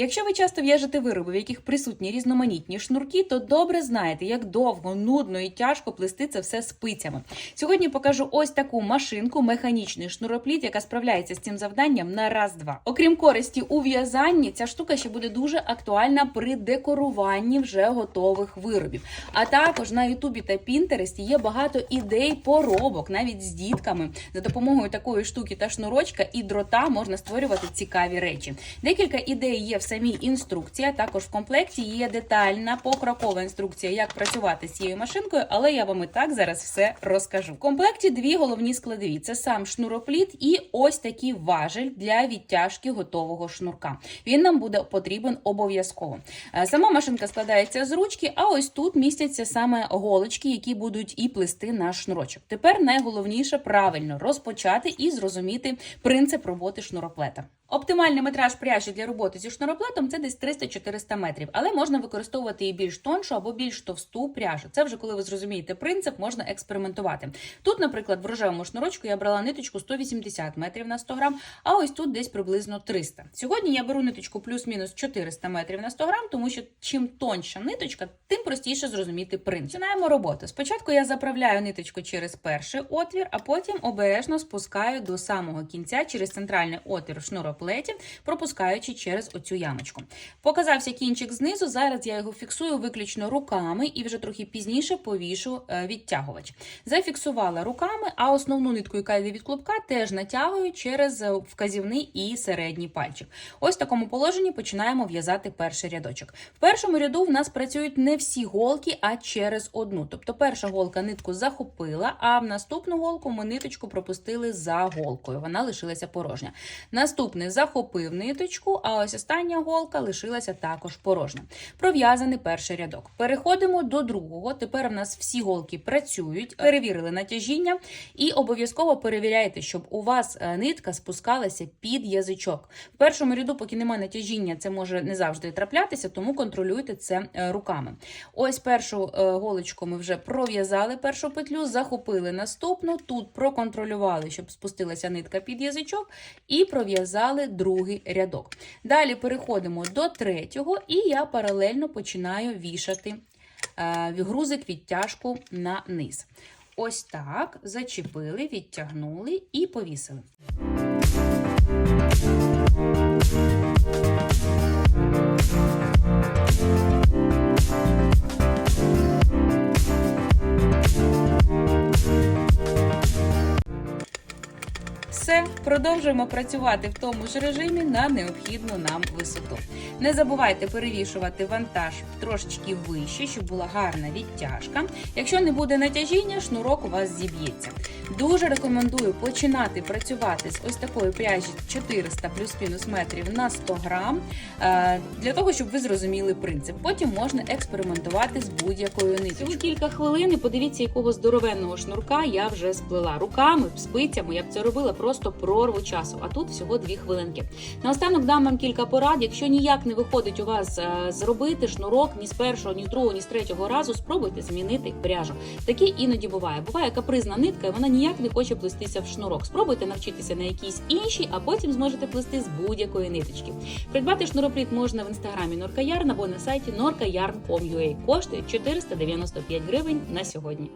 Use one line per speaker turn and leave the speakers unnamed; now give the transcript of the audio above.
Якщо ви часто в'яжете вироби, в яких присутні різноманітні шнурки, то добре знаєте, як довго, нудно і тяжко плести це все спицями. Сьогодні покажу ось таку машинку, механічний шнуропліт, яка справляється з цим завданням на раз-два. Окрім користі у в'язанні, ця штука ще буде дуже актуальна при декоруванні вже готових виробів. А також на Ютубі та Пінтересті є багато ідей поробок, навіть з дітками. За допомогою такої штуки та шнурочка і дрота можна створювати цікаві речі. Декілька ідей є в самій інструкції. а Також в комплекті є детальна покрокова інструкція, як працювати з цією машинкою, але я вам і так зараз все розкажу. В комплекті дві головні складові: це сам шнуропліт і ось такий важель для відтяжки готового шнурка. Він нам буде потрібен обов'язково. Е, Сама машинка складається з ручки, а ось тут містяться саме голочки, які будуть і плести наш шнурочок. Тепер найголовніше правильно розпочати і зрозуміти принцип роботи шнуроплета. Оптимальний метраж пряжі для роботи зі шнуроплетом це десь 300-400 метрів, але можна використовувати і більш тоншу або більш товсту пряжу. Це вже коли ви зрозумієте принцип, можна експериментувати. Тут, наприклад, в рожевому шнурочку я брала ниточку 180 метрів на 100 грам, а ось тут десь приблизно 300. Сьогодні я беру ниточку плюс-мінус 400 метрів на 100 грам, тому що чим тонша ниточка, тим простіше зрозуміти принцип. Починаємо роботу. Спочатку я заправляю ниточку через перший отвір, а потім обережно спускаю до самого кінця через центральний отвір в шнуроплеті, пропускаючи через оцю ямочку. Показався кінчик знизу. Зараз я його фіксую виключно руками і вже трохи пізніше повішу е, відтягувач. Зафіксувала руками, а основну нитку, яка йде від клубка, теж натягую через е, вказівний і середній пальчик. Ось в такому положенні починаємо в'язати перший рядочок. В першому ряду в нас працюють не всі голки, а через одну. Тобто перша голка нитку захопила, а в наступну голку ми ниточку пропустили за голкою. Вона лишилася порожня. Наступний захопив ниточку, а ось остання голка лишилася також порожня. Пров'язаний перший рядок. Переходимо до другого. Тепер в нас всі голки працюють, перевірили натяжіння і обов'язково перевіряйте, щоб у вас е, нитка спускалася під язичок. В першому ряду, поки немає натяжіння, це може не завжди траплятися, тому контролюйте це е, руками. Ось першу е, голочку ми вже пров'язали першу петлю, захопили наступну, тут проконтролювали, щоб спустилася нитка під язичок, і пров'язали другий рядок. Далі переходимо до третього, і я паралельно починаю вішати е, грузик відтяжку на низ. Ось так зачепили, відтягнули і повісили. Все, продовжуємо працювати в тому ж режимі на необхідну нам висоту. Не забувайте перевішувати вантаж трошечки вище, щоб була гарна відтяжка. Якщо не буде натяжіння, шнурок у вас зіб'ється. Дуже рекомендую починати працювати з ось такої пряжі 400 плюс-мінус метрів на 100 грам, е, для того, щоб ви зрозуміли принцип. Потім можна експериментувати з будь-якою ниточкою. Всього кілька хвилин і подивіться, якого здоровенного шнурка я вже сплела руками, спицями. Я б це робила просто прорву часу. А тут всього дві хвилинки. Наостанок дам вам кілька порад. Якщо ніяк не виходить у вас е, зробити шнурок ні з першого, ні з другого, ні з третього разу, спробуйте змінити пряжу. Таке іноді буває. Буває капризна нитка, і вона ніяк не хоче плестися в шнурок. Спробуйте навчитися на якійсь іншій, а потім зможете плести з будь-якої ниточки. Придбати шнуропліт можна в інстаграмі Норкаярн або на сайті norkayarn.com.ua. Коштує 495 гривень на сьогодні.